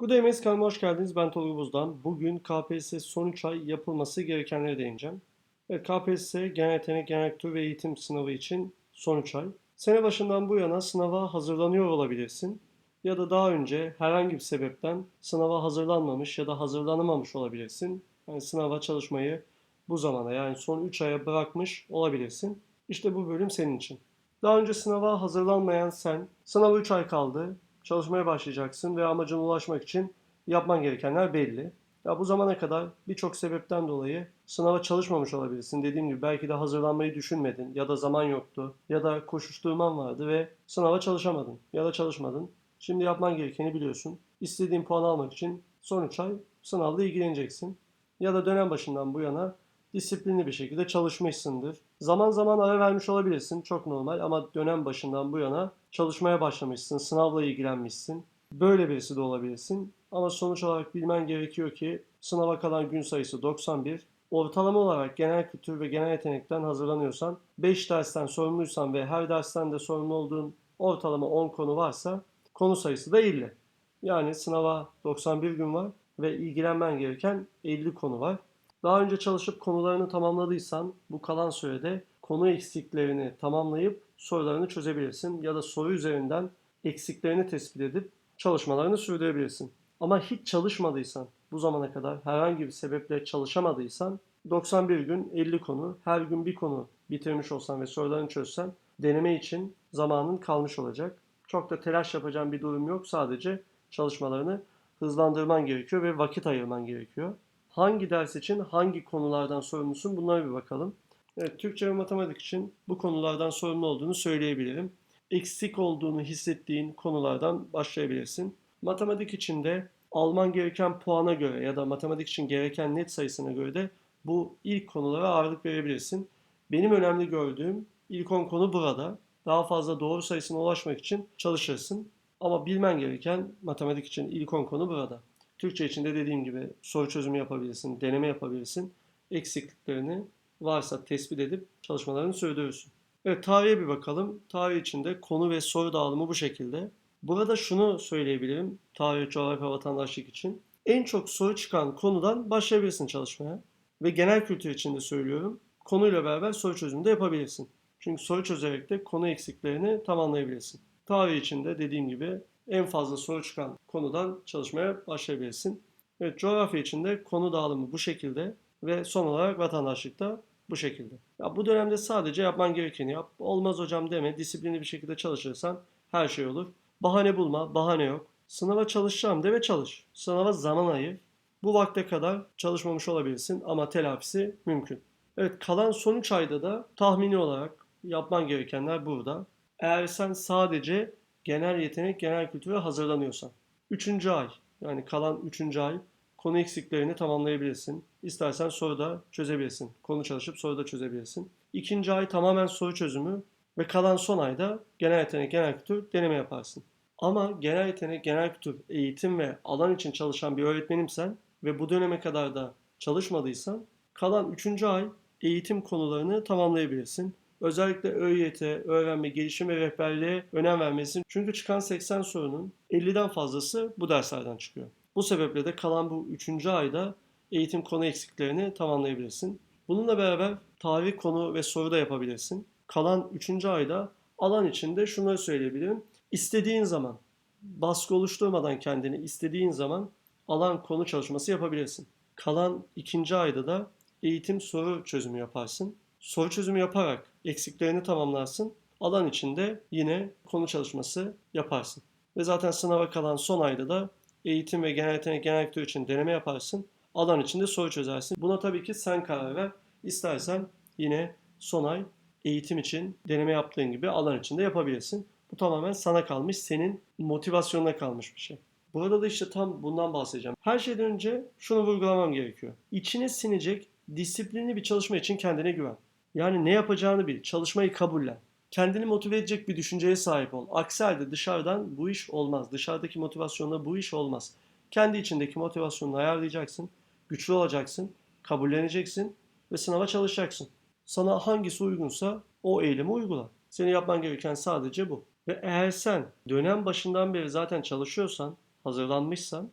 Good Emeğiz kanalıma hoş geldiniz. Ben Tolga Buz'dan. Bugün KPSS son 3 ay yapılması gerekenlere değineceğim. Evet, KPSS genel yetenek, genel kültür ve eğitim sınavı için son 3 ay. Sene başından bu yana sınava hazırlanıyor olabilirsin. Ya da daha önce herhangi bir sebepten sınava hazırlanmamış ya da hazırlanamamış olabilirsin. Yani sınava çalışmayı bu zamana yani son 3 aya bırakmış olabilirsin. İşte bu bölüm senin için. Daha önce sınava hazırlanmayan sen, sınava 3 ay kaldı, çalışmaya başlayacaksın ve amacına ulaşmak için yapman gerekenler belli. Ya bu zamana kadar birçok sebepten dolayı sınava çalışmamış olabilirsin. Dediğim gibi belki de hazırlanmayı düşünmedin ya da zaman yoktu ya da koşuşturman vardı ve sınava çalışamadın ya da çalışmadın. Şimdi yapman gerekeni biliyorsun. İstediğin puanı almak için son 3 ay sınavla ilgileneceksin. Ya da dönem başından bu yana disiplinli bir şekilde çalışmışsındır. Zaman zaman ara vermiş olabilirsin. Çok normal ama dönem başından bu yana çalışmaya başlamışsın. Sınavla ilgilenmişsin. Böyle birisi de olabilirsin. Ama sonuç olarak bilmen gerekiyor ki sınava kalan gün sayısı 91. Ortalama olarak genel kültür ve genel yetenekten hazırlanıyorsan, 5 dersten sorumluysan ve her dersten de sorumlu olduğun ortalama 10 konu varsa konu sayısı da 50. Yani sınava 91 gün var ve ilgilenmen gereken 50 konu var. Daha önce çalışıp konularını tamamladıysan bu kalan sürede konu eksiklerini tamamlayıp sorularını çözebilirsin ya da soru üzerinden eksiklerini tespit edip çalışmalarını sürdürebilirsin. Ama hiç çalışmadıysan, bu zamana kadar herhangi bir sebeple çalışamadıysan 91 gün 50 konu, her gün bir konu bitirmiş olsan ve sorularını çözsen deneme için zamanın kalmış olacak. Çok da telaş yapacağın bir durum yok. Sadece çalışmalarını hızlandırman gerekiyor ve vakit ayırman gerekiyor hangi ders için hangi konulardan sorumlusun bunlara bir bakalım. Evet, Türkçe ve matematik için bu konulardan sorumlu olduğunu söyleyebilirim. Eksik olduğunu hissettiğin konulardan başlayabilirsin. Matematik için de alman gereken puana göre ya da matematik için gereken net sayısına göre de bu ilk konulara ağırlık verebilirsin. Benim önemli gördüğüm ilk 10 konu burada. Daha fazla doğru sayısına ulaşmak için çalışırsın. Ama bilmen gereken matematik için ilk 10 konu burada. Türkçe için de dediğim gibi soru çözümü yapabilirsin, deneme yapabilirsin. Eksikliklerini varsa tespit edip çalışmalarını sürdürürsün. Evet tarihe bir bakalım. Tarih içinde konu ve soru dağılımı bu şekilde. Burada şunu söyleyebilirim tarih, coğrafya, vatandaşlık için. En çok soru çıkan konudan başlayabilirsin çalışmaya. Ve genel kültür için de söylüyorum. Konuyla beraber soru çözümü de yapabilirsin. Çünkü soru çözerek de konu eksiklerini tamamlayabilirsin. Tarih için de dediğim gibi en fazla soru çıkan konudan çalışmaya başlayabilirsin. Evet, coğrafya için de konu dağılımı bu şekilde ve son olarak vatandaşlıkta bu şekilde. Ya bu dönemde sadece yapman gerekeni yap. Olmaz hocam deme. Disiplinli bir şekilde çalışırsan her şey olur. Bahane bulma, bahane yok. Sınava çalışacağım de ve çalış. Sınava zaman ayır. Bu vakte kadar çalışmamış olabilirsin ama telafisi mümkün. Evet kalan son 3 ayda da tahmini olarak yapman gerekenler burada. Eğer sen sadece genel yetenek, genel kültüre hazırlanıyorsan. Üçüncü ay, yani kalan üçüncü ay konu eksiklerini tamamlayabilirsin. İstersen soruda çözebilirsin. Konu çalışıp soruda çözebilirsin. İkinci ay tamamen soru çözümü ve kalan son ayda genel yetenek, genel kültür deneme yaparsın. Ama genel yetenek, genel kültür, eğitim ve alan için çalışan bir öğretmenimsen ve bu döneme kadar da çalışmadıysan kalan üçüncü ay eğitim konularını tamamlayabilirsin. Özellikle ÖYT, öğrenme, gelişim ve rehberliğe önem vermelisin. Çünkü çıkan 80 sorunun 50'den fazlası bu derslerden çıkıyor. Bu sebeple de kalan bu 3. ayda eğitim konu eksiklerini tamamlayabilirsin. Bununla beraber tarih konu ve soru da yapabilirsin. Kalan 3. ayda alan içinde şunları söyleyebilirim. İstediğin zaman, baskı oluşturmadan kendini istediğin zaman alan konu çalışması yapabilirsin. Kalan 2. ayda da eğitim soru çözümü yaparsın soru çözümü yaparak eksiklerini tamamlarsın. Alan içinde yine konu çalışması yaparsın. Ve zaten sınava kalan son ayda da eğitim ve genel yetenek genel kültür için deneme yaparsın. Alan içinde soru çözersin. Buna tabii ki sen karar ver. İstersen yine son ay eğitim için deneme yaptığın gibi alan içinde yapabilirsin. Bu tamamen sana kalmış, senin motivasyonuna kalmış bir şey. Burada da işte tam bundan bahsedeceğim. Her şeyden önce şunu vurgulamam gerekiyor. İçine sinecek disiplinli bir çalışma için kendine güven. Yani ne yapacağını bil, çalışmayı kabullen. Kendini motive edecek bir düşünceye sahip ol. Aksi halde dışarıdan bu iş olmaz. Dışarıdaki motivasyonla bu iş olmaz. Kendi içindeki motivasyonunu ayarlayacaksın, güçlü olacaksın, kabulleneceksin ve sınava çalışacaksın. Sana hangisi uygunsa o eylemi uygula. Senin yapman gereken sadece bu. Ve eğer sen dönem başından beri zaten çalışıyorsan, hazırlanmışsan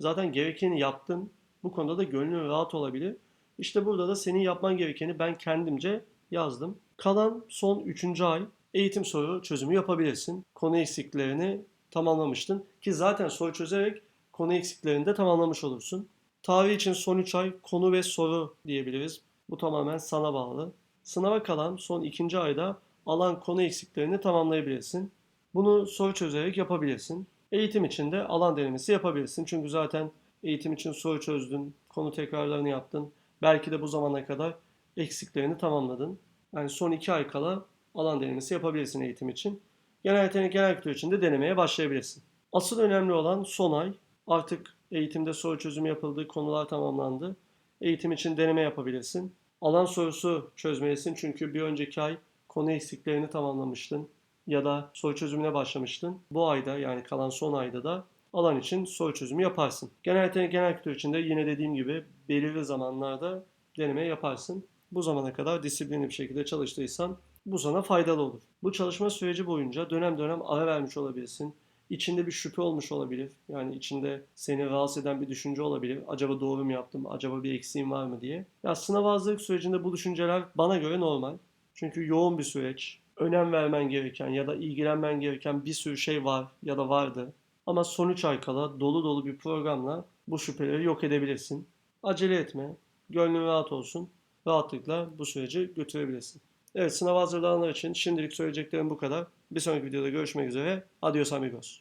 Zaten gerekeni yaptın. Bu konuda da gönlün rahat olabilir. İşte burada da senin yapman gerekeni ben kendimce yazdım. Kalan son 3. ay eğitim soru çözümü yapabilirsin. Konu eksiklerini tamamlamıştın. Ki zaten soru çözerek konu eksiklerini de tamamlamış olursun. Tarih için son 3 ay konu ve soru diyebiliriz. Bu tamamen sana bağlı. Sınava kalan son 2. ayda alan konu eksiklerini tamamlayabilirsin. Bunu soru çözerek yapabilirsin. Eğitim için de alan denemesi yapabilirsin. Çünkü zaten eğitim için soru çözdün, konu tekrarlarını yaptın. Belki de bu zamana kadar eksiklerini tamamladın. Yani son 2 ay kala alan denemesi yapabilirsin eğitim için. Genel yetenek genel kültür için de denemeye başlayabilirsin. Asıl önemli olan son ay. Artık eğitimde soru çözümü yapıldı, konular tamamlandı. Eğitim için deneme yapabilirsin. Alan sorusu çözmelisin çünkü bir önceki ay konu eksiklerini tamamlamıştın ya da soru çözümüne başlamıştın. Bu ayda yani kalan son ayda da alan için soru çözümü yaparsın. Genel yetenek genel kültür için de yine dediğim gibi belirli zamanlarda deneme yaparsın. Bu zamana kadar disiplinli bir şekilde çalıştıysan bu sana faydalı olur. Bu çalışma süreci boyunca dönem dönem ara vermiş olabilirsin. İçinde bir şüphe olmuş olabilir. Yani içinde seni rahatsız eden bir düşünce olabilir. Acaba doğru mu yaptım? Acaba bir eksiğim var mı diye. Ya sınav hazırlık sürecinde bu düşünceler bana göre normal. Çünkü yoğun bir süreç. Önem vermen gereken ya da ilgilenmen gereken bir sürü şey var ya da vardı. Ama son 3 ay kala dolu dolu bir programla bu şüpheleri yok edebilirsin. Acele etme. Gönlün rahat olsun. Rahatlıkla bu süreci götürebilirsin. Evet sınav hazırlananlar için şimdilik söyleyeceklerim bu kadar. Bir sonraki videoda görüşmek üzere. Adios amigos.